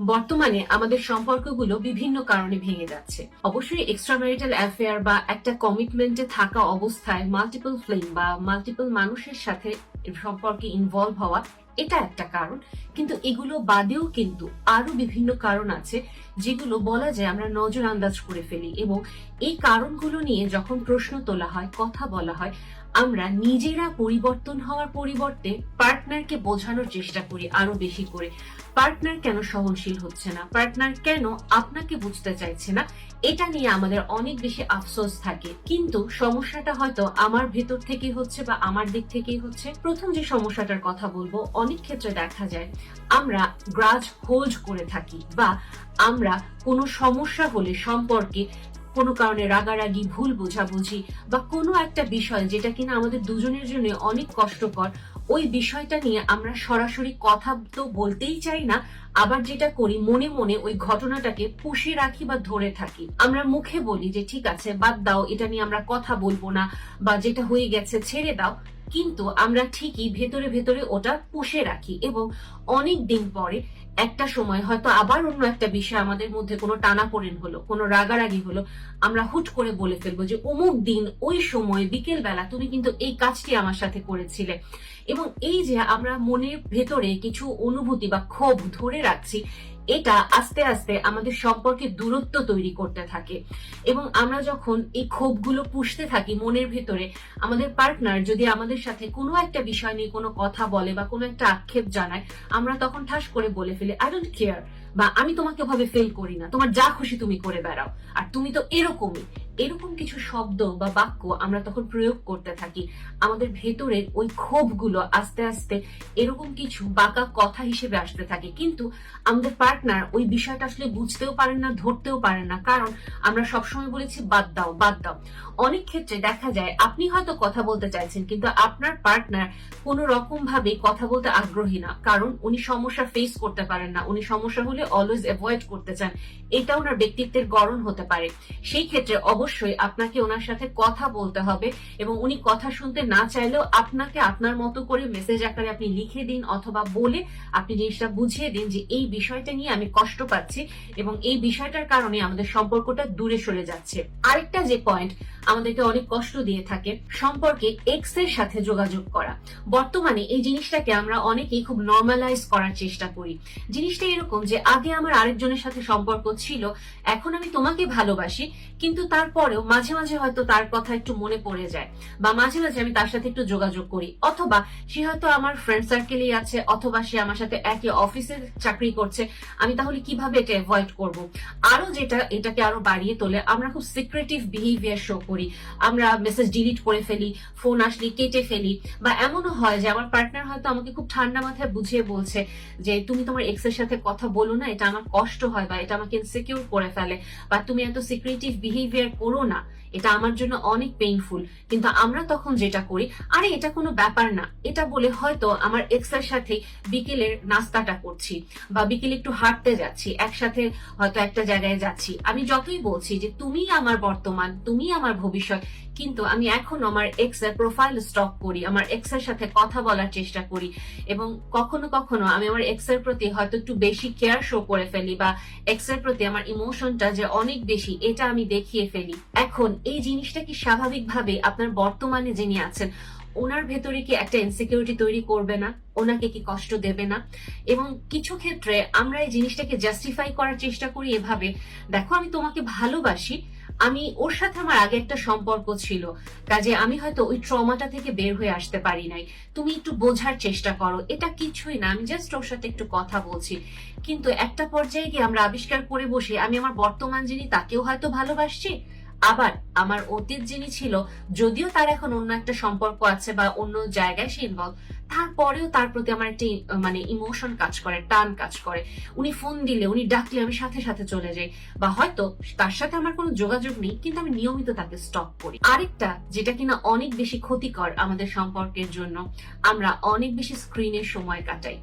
বর্তমানে আমাদের সম্পর্কগুলো বিভিন্ন কারণে ভেঙে যাচ্ছে। অবশ্যই এক্সট্রা ম্যারিটাল অ্যাফেয়ার বা একটা কমিটমেন্টে থাকা অবস্থায় মাল্টিপল ফ্লেম বা মাল্টিপল মানুষের সাথে সম্পর্কে ইনভলভ হওয়া এটা একটা কারণ। কিন্তু এগুলো বাদেও কিন্তু আরও বিভিন্ন কারণ আছে, যেগুলো বলা যায় আমরা নজর আন্দাজ করে ফেলি এবং এই কারণগুলো নিয়ে যখন প্রশ্ন তোলা হয়, কথা বলা হয়, আমরা নিজেরা পরিবর্তন হওয়ার পরিবর্তে পার্টনারকে বোঝানোর চেষ্টা করি আরও বেশি করে। পার্টনার কেন সহনশীল হচ্ছে না? পার্টনার কেন আপনাকে বুঝতে চাইছে না? এটা নিয়ে আমাদের অনেক বেশি আফসোস থাকে। কিন্তু সমস্যাটা হয়তো আমার ভেতর থেকে হচ্ছে বা আমার দিক থেকেই হচ্ছে। প্রথম যে সমস্যাটার কথা বলব অনেক ক্ষেত্রে দেখা যায়, আমরা গ্রাজ হোল্ড করে থাকি বা আমরা কোনো সমস্যা হলে সম্পর্কে কোনো কারণে রাগারাগি, ভুল বোঝাবুঝি বা কোনো একটা বিষয় যেটা কিনা আমাদের দুজনের জন্য অনেক কষ্টকর, ওই বিষয়টা নিয়ে আমরা সরাসরি কথা তো বলতেই চাই না, আবার যেটা করি মনে মনে ওই ঘটনাটাকে পুষে রাখি বা ধরে থাকি। আমরা মুখে বলি যে, ঠিক আছে, বাদ দাও, এটা নিয়ে আমরা কথা বলব না বা যেটা হয়ে গেছে ছেড়ে দাও। কিন্তু আমরা ঠিকই ভেতরে ভেতরে ওটা পুষে রাখি এবং অনেক দিন পরে একটা সময় হয়তো আবার অন্য একটা বিষয় আমাদের মধ্যে কোনো টানাপোড়েন হলো, কোনো রাগারাগি হলো, আমরা হুট করে বলে ফেলব যে, অমুক দিন ওই সময় বিকেল বেলা তুমি কিন্তু এই কাজটি আমার সাথে করেছিলে। এবং এই যে আমরা মনের ভেতরে কিছু অনুভূতি বা ক্ষোভ ধরে রাখছি এটা আস্তে আস্তে আমাদের সম্পর্কে দূরত্ব তৈরি করতে থাকে। এবং আমরা যখন এই ক্ষোভগুলো পুষতে থাকি মনের ভিতরে, আমাদের পার্টনার যদি আমাদের সাথে কোনো একটা বিষয় নিয়ে কোনো কথা বলে বা কোনো একটা আক্ষেপ জানায়, আমরা তখন ঠাস করে বলে ফেলি আই ডোন্ট কেয়ার বা আমি তোমাকে ভাবে ফেল করি না। তোমার যা খুশি তুমি করে বেড়াও। আর তুমি তো এরকমই। এরকম কিছু শব্দ বা বাক্য আমরা তখন প্রয়োগ করতে থাকি। আমাদের ভেতরের ওই ক্ষোভগুলো আস্তে আস্তে এরকম কিছু বাঁকা কথা হিসেবে আসতে থাকে। কিন্তু আমাদের পার্টনার ওই বিষয়টা আসলে বুঝতেও পারেন না, ধরতেও পারেন না। কারণ আমরা সবসময় বলেছি, বাদ দাও বাদ দাও। অনেক ক্ষেত্রে দেখা যায়, আপনি হয়তো কথা বলতে চাইছেন, কিন্তু আপনার পার্টনার কোনো রকম ভাবে কথা বলতে আগ্রহী না। কারণ উনি সমস্যা ফেস করতে পারেন না। উনি সমস্যা হলে অলওয়েজ অ্যাভয়েড করতে চান। এটা ওনার ব্যক্তিত্বের গড়ন হতে পারে। সেই ক্ষেত্রে অবশ্যই আপনাকে ওনার সাথে কথা বলতে হবে এবং উনি কথা শুনতে না চাইলেও আপনাকে আপনার মতো করে মেসেজ আকারে আপনি লিখে দিন অথবা বলে আপনি জিনিসটা বুঝিয়ে দিন যে এই বিষয়টা নিয়ে আমি কষ্ট পাচ্ছি এবং এই বিষয়টার কারণে আমাদের সম্পর্কটা দূরে সরে যাচ্ছে। আরেকটা যে পয়েন্ট আমাদেরকে অনেক কষ্ট দিয়ে থাকে সম্পর্কে এক্সের সাথে যোগাযোগ করা। বর্তমানে এই জিনিসটাকে আমরা অনেকেই খুব নর্মালাইজ করার চেষ্টা করি। জিনিসটা এরকম যে আগে আমার আরেকজনের সাথে সম্পর্ক ছিল, এখন আমি তোমাকে ভালোবাসি, কিন্তু তারপরেও মাঝে মাঝে হয়তো তার কথা একটু মনে পড়ে যায় বা মাঝে মাঝে আমি তার সাথে একটু যোগাযোগ করি। অথবা সে হয়তো আমার ফ্রেন্ড সার্কেলেই আছে, অথবা সে আমার সাথে একই অফিসে চাকরি করছে, আমি তাহলে কীভাবে এটা অ্যাভয়েড করব? আরও যেটা এটাকে আরও বাড়িয়ে তোলে, আমরা খুব সিক্রেটিভ বিহেভিয়ার শো করি। আমরা মেসেজ ডিলিট করে ফেলি ফোন আসলে কেটে ফেলি, বা এমনও হয় যে আমার পার্টনার হয়তো আমাকে খুব ঠান্ডা মাথায় বুঝিয়ে বলছে যে তুমি তোমার এক্সের সাথে কথা বলো না, এটা আমার কষ্ট হয় বা এটা আমাকে ইনসিকিউর করে ফেলে, বা তুমি এত সিক্রেটিভ বিহেভিয়ার করো না। এটা আমার জন্য অনেক পেইনফুল কিন্তু আমরা তখন যেটা করি, আরে এটা কোনো ব্যাপার না, এটা বলে হয়তো আমার এক্সের সাথে বিকেলের নাস্তাটা করছি, বা বিকেলে একটু হাঁটতে যাচ্ছি, একসাথে হয়তো একটা জায়গায় যাচ্ছি। আমি যতই বলছি যে তুমি আমার বর্তমান, তুমি আমার ভবিষ্যৎ, কিন্তু আমি এখন আমার এক্সের প্রোফাইল স্টক করি, আমার এক্সের সাথে কথা বলার চেষ্টা করি, এবং কখনো কখনো আমি আমার এক্সের প্রতি হয়তো একটু বেশি কেয়ার শো করে ফেলি, বা এক্সের প্রতি আমার ইমোশনটা যে অনেক বেশি, এটা আমি দেখিয়ে ফেলি। এখন এই জিনিসটা কি স্বাভাবিকভাবে আপনার বর্তমানে যিনি আছেন, ওনার ভেতরে কি একটা ইনসিকিউরিটি তৈরি করবে না? ওনাকে কি কষ্ট দেবে না? এবং কিছু ক্ষেত্রে আমরা এই জিনিসটাকে জাস্টিফাই করার চেষ্টা করি এভাবে, দেখো, আমি তোমাকে ভালোবাসি, আমি ওর সাথে আমার আগে একটা সম্পর্ক ছিল, কাজে আমি হয়তো ওই ট্রমাটা থেকে বের হয়ে আসতে পারি নাই। তুমি একটু বোঝার চেষ্টা করো। এটা কিছুই না, আমি জাস্ট ওর সাথে একটু কথা বলছি। কিন্তু একটা পর্যায়ে গিয়ে আমরা আবিষ্কার করে বসি, আমি আমার বর্তমান যিনি, তাকেও হয়তো ভালোবাসছি আবার আমার অতীত যিনি ছিল, যদিও তার এখন অন্য একটা সম্পর্ক আছে বা অন্য জায়গায় সে ইনভলভ তারপরেও তার প্রতি আমার একটা মানে ইমোশন কাজ করে, টান কাজ করে। উনি ফোন দিলে, উনি ডাকলে আমি সাথে সাথে চলে যাই। বা হয়তো তার সাথে আমার কোনো যোগাযোগ নেই, কিন্তু আমি নিয়মিত তাকে স্টপ করি। আরেকটা, যেটা কিনা অনেক বেশি ক্ষতিকর আমাদের সম্পর্কের জন্য, আমরা অনেক বেশি স্ক্রিনে সময় কাটাই।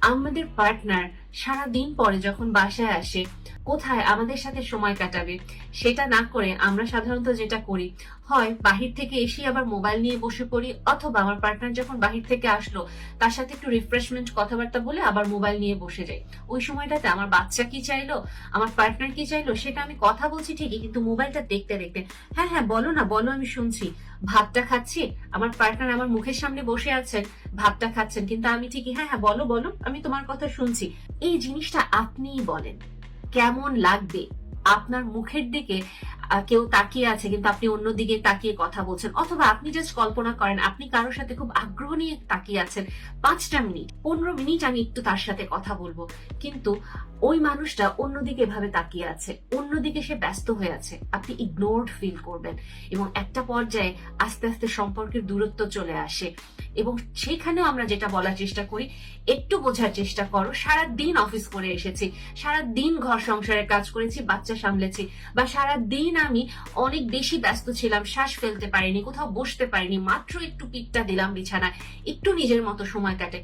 আমাদের পার্টনার সারা দিন পরে যখন বাসায় আসে, কোথায় আমাদের সাথে সময় কাটাবে, সেটা না করে আমরা সাধারণত যেটা করি, হয় বাহির থেকে এসে আবার মোবাইল নিয়ে বসে পড়ি, অথবা আমার পার্টনার যখন বাহির থেকে আসলো, তার সাথে একটু রিফ্রেশমেন্ট কথাবার্তা বলে আবার মোবাইল নিয়ে বসে যাই। ওই সময়টাতে আমার বাচ্চা কি চাইলো, আমার পার্টনার কি চাইলো, সেটা আমি কথা বলছি ঠিকই, কিন্তু মোবাইলটা দেখতে দেখতে হ্যাঁ হ্যাঁ বলো না, বলো, আমি শুনছি। ভাতটা খাচ্ছি? আমার পার্টনার আমার মুখের সামনে বসে আছেন, ভাতটা খাচ্ছেন। কিন্তু আমি ঠিকই হ্যাঁ হ্যাঁ বলো বলো, আমি তোমার কথা শুনছি। এই জিনিসটা আপনিই বলেন। কেমন লাগবে আপনার মুখের দিকে কেউ তাকিয়ে আছে, কিন্তু আপনি অন্যদিকে তাকিয়ে কথা বলছেন। অথবা আপনি জাস্ট কল্পনা করেন, আপনি কারোর সাথে খুব আগ্রহ নিয়ে তাকিয়ে আছেন। পাঁচটা মিনিট, পনেরো মিনিট আমি একটু তার সাথে কথা বলব। কিন্তু ওই মানুষটা অন্যদিকে ভাবে তাকিয়ে আছে, অন্যদিকে সে ব্যস্ত হয়ে আছে। আপনি ইগনোরড ফিল করবেন এবং একটা পর্যায়ে আস্তে আস্তে সম্পর্কের দূরত্ব চলে আসে। এবং সেখানেও আমরা যেটা বলার চেষ্টা করি, একটু বোঝার চেষ্টা করো সারা দিন অফিস করে এসেছি সারা দিন ঘর সংসারের কাজ করেছি, বাচ্চা সামলেছি, বা সারা দিন আমি অনেক বেশি ব্যস্ত ছিলাম, শ্বাস ফেলতে পারিনি, কোথাও বসতে পারিনি, মাত্র একটু পিঠটা দিলাম বিছানায়, একটু নিজের মতো সময় কাটে।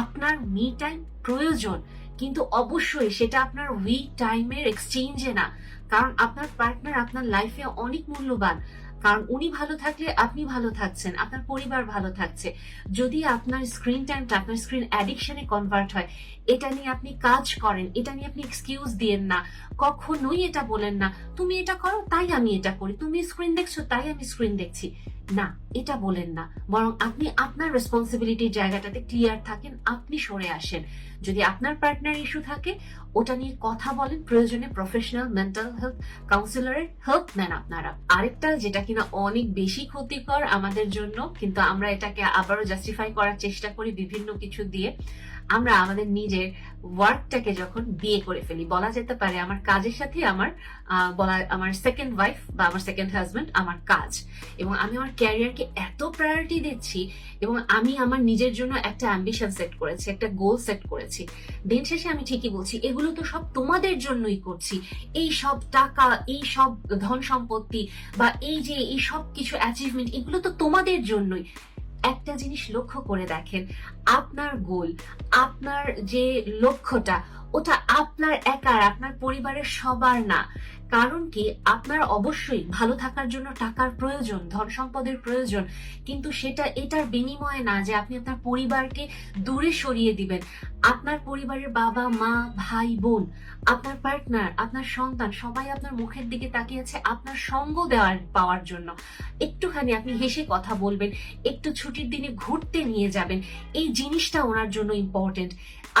আপনার মি টাইম প্রয়োজন, কিন্তু অবশ্যই সেটা আপনার উইক টাইমের এক্সচেঞ্জে না, কারণ আপনার পার্টনার আপনার লাইফে অনেক মূল্যবান। কারণ উনি ভালো থাকলে আপনি ভালো থাকছেন, আপনার পরিবার ভালো থাকছে। যদি আপনার স্ক্রিন টাইমটা আপনার স্ক্রিন অ্যাডিকশনে কনভার্ট হয়, এটা নিয়ে আপনি কাজ করেন, এটা নিয়ে আপনি এক্সকিউজ দিয়েন না, কখনোই এটা বলেন না, তুমি এটা করো, তাই আমি এটা করি, তুমি স্ক্রিন দেখছ, তাই আমি স্ক্রিন দেখছি। না, এটা বলেন না, বরং আপনি আপনার রেসপন্সিবিলিটির জায়গাটাতে ক্লিয়ার থাকেন, আপনি সরে আসেন। যদি আপনার পার্টনার ইস্যু থাকে, ওটা নিয়ে কথা বলেন। প্রয়োজনে প্রফেশনাল মেন্টাল হেলথ কাউন্সিলরের হেল্প নেন আপনারা। আরেকটা, যেটা কিনা অনেক বেশি ক্ষতিকর আমাদের জন্য, কিন্তু আমরা এটাকে আবারও জাস্টিফাই করার চেষ্টা করি বিভিন্ন কিছু দিয়ে, আমরা আমাদের নিজের ওয়ার্কটাকে যখন বিয়ে করে ফেলি। বলা যেতে পারে আমার কাজের সাথে আমার বলা, আমার সেকেন্ড ওয়াইফ বা আমার সেকেন্ড হাজব্যান্ড আমার কাজ। এবং আমি আমার ক্যারিয়ারকে এত প্রায়োরিটি দিচ্ছি এবং আমি আমার নিজের জন্য একটা অ্যাম্বিশন সেট করেছি, একটা গোল সেট করেছি। দিন শেষে আমি ঠিকই বলছি, এগুলো তো সব তোমাদের জন্যই করছি। এই সব টাকা, এই সব ধন সম্পত্তি বা এই যে এই সব কিছু অ্যাচিভমেন্ট এগুলো তো তোমাদের জন্যই। একটা জিনিস লক্ষ্য করে দেখেন, আপনার গোল, আপনার যে লক্ষ্যটা, ওটা আপনার একার, আপনার পরিবারের সবার না। কারণ কি? আপনার অবশ্যই ভালো থাকার জন্য টাকার প্রয়োজন, ধন সম্পদের প্রয়োজন, কিন্তু সেটা, এটার বিনিময়ে না যে আপনি আপনার পরিবারকে দূরে সরিয়ে দিবেন। আপনার পরিবারের বাবা, মা, ভাই, বোন, আপনার পার্টনার আপনার সন্তান, সবাই আপনার মুখের দিকে তাকিয়ে আছে আপনার সঙ্গ দেওয়ার, পাওয়ার জন্য। একটুখানি আপনি হেসে কথা বলবেন, একটু ছুটির দিনে ঘুরতে নিয়ে যাবেন। এই জিনিসটা ওনার জন্য ইম্পর্টেন্ট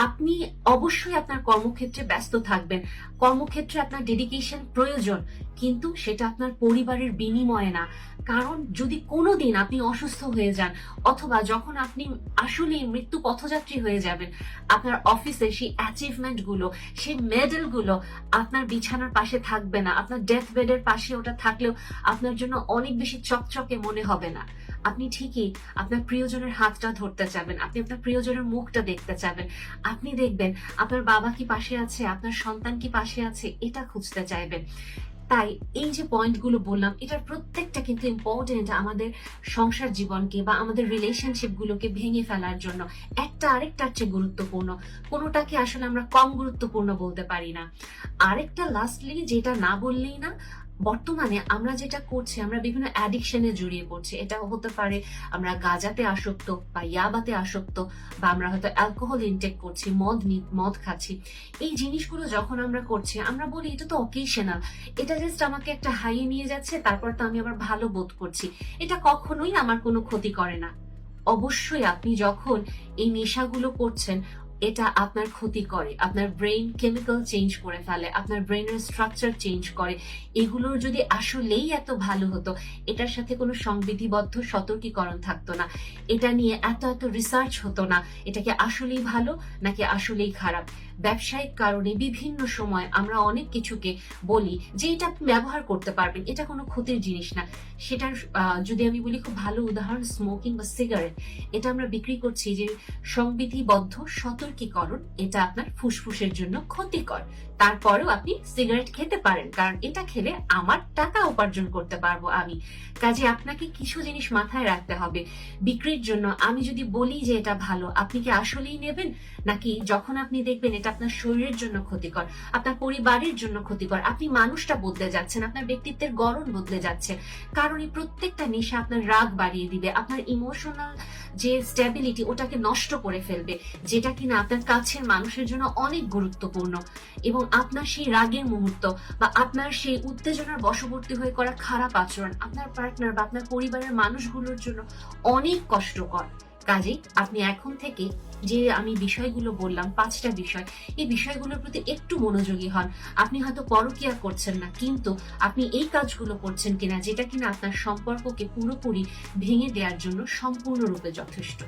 আপনি অবশ্যই আপনার কর্মক্ষেত্রে ব্যস্ত থাকবেন। কর্মক্ষেত্রে আপনার ডেডিকেশন প্রয়োজন, কিন্তু সেটা আপনার পরিবারের বিনিময়ে না। কারণ যদি কোনোদিন আপনি অসুস্থ হয়ে যান, অথবা যখন আপনি আসলে মৃত্যু পথযাত্রী হয়ে যাবেন, আপনার অফিসে সেই অ্যাচিভমেন্টগুলো, সেই মেডেলগুলো আপনার বিছানার পাশে থাকবে না। আপনার ডেথ বেডের পাশে ওটা থাকলেও আপনার জন্য অনেক বেশি চকচকে মনে হবে না। আপনি ঠিকই আপনার প্রিয়জনের হাতটা ধরতে চাবেন, আপনি আপনার প্রিয়জনের মুখটা দেখতে চাবেন। আপনি দেখবেন আপনার বাবা কি পাশে আছে, আপনার সন্তান কি পাশে আছে, এটা খুঁজতে চাইবেন। তাই এই যে পয়েন্টগুলো বললাম, এটার প্রত্যেকটা কিন্তু ইম্পর্টেন্ট আমাদের সংসার জীবনকে বা আমাদের রিলেশনশিপ গুলোকে ভেঙে ফেলার জন্য। একটা আরেকটার চেয়ে গুরুত্বপূর্ণ। কোনোটাকে আসলে আমরা কম গুরুত্বপূর্ণ বলতে পারি না। আরেকটা লাস্টলি যেটা না বললেই না বর্তমানে আমরা যেটা করছি, আমরা বিভিন্ন অ্যাডিকশনে জড়িয়ে পড়ছি। এটা হতে পারে আমরা গাজাতে আসক্ত বা ইয়াবাতে আসক্ত বা আমরা হয়তো অ্যালকোহল ইনটেক করছি, মদ মদ খাচ্ছি। এই জিনিসগুলো যখন আমরা করছি, আমরা বলি এটা তো অকেশনাল এটা জাস্ট আমাকে একটা হাইয়ে নিয়ে যাচ্ছে, তারপর তো আমি আবার ভালো বোধ করছি। এটা কখনোই আমার কোনো ক্ষতি করে না। অবশ্যই আপনি যখন এই নেশাগুলো করছেন এটা আপনার ক্ষতি করে, আপনার ব্রেইন কেমিক্যাল চেঞ্জ করে ফেলে, আপনার ব্রেইনের স্ট্রাকচার চেঞ্জ করে। এগুলোর যদি আসলেই এত ভালো হতো, এটার সাথে কোনো সংবিধিবদ্ধ সতর্কীকরণ থাকতো না। এটা নিয়ে এত এত রিসার্চ হতো না, এটা কি আসলেই ভালো নাকি আসলেই খারাপ? ব্যবসায়িক কারণে বিভিন্ন সময় আমরা অনেক কিছুকে বলি যে এটা আপনি ব্যবহার করতে পারবেন, এটা কোনো ক্ষতির জিনিস না। সেটার যদি আমি বলি খুব ভালো উদাহরণ স্মোকিং বা সিগারেট এটা আমরা বিক্রি করছি যে সংবিধিবদ্ধ সতর্ক সতর্কীকরণ এটা আপনার ফুসফুসের জন্য ক্ষতিকর। তারপরেও আপনি সিগারেট খেতে পারেন, কারণ এটা খেলে আমার টাকা উপার্জন করতে পারব আমি। কাজে আপনাকে কিছু জিনিস মাথায় রাখতে হবে। বিক্রির জন্য আমি যদি বলি যে এটা ভালো, আপনি কি আসলেই নেবেন? নাকি যখন আপনি দেখবেন এটা আপনার শরীরের জন্য ক্ষতিকর, আপনার পরিবারের জন্য ক্ষতিকর, আপনি মানুষটা বদলে যাচ্ছেন, আপনার ব্যক্তিত্বের গড়ন বদলে যাচ্ছে, কারণ এই প্রত্যেকটা নেশা আপনার রাগ বাড়িয়ে দিবে, আপনার ইমোশনাল যে স্টেবিলিটি ওটাকে নষ্ট করে ফেলবে, যেটা কিনা আপনার কাছের মানুষের জন্য অনেক গুরুত্বপূর্ণ এবং আপনার সেই রাগের মুহূর্ত বা আপনার সেই উত্তেজনার বশবর্তী হয়ে করা খারাপ আচরণ আপনার পার্টনার বা আপনার পরিবারের মানুষগুলোর জন্য অনেক কষ্টকর। কাজেই আপনি এখন থেকে যে আমি বিষয়গুলো বললাম, পাঁচটা বিষয়, এই বিষয়গুলোর প্রতি একটু মনোযোগী হন। আপনি হয়তো পরকিয়া করছেন না, কিন্তু আপনি এই কাজগুলো করছেন কিনা, যেটা কিনা আপনার সম্পর্ককে পুরোপুরি ভেঙে দেওয়ার জন্য সম্পূর্ণরূপে যথেষ্ট।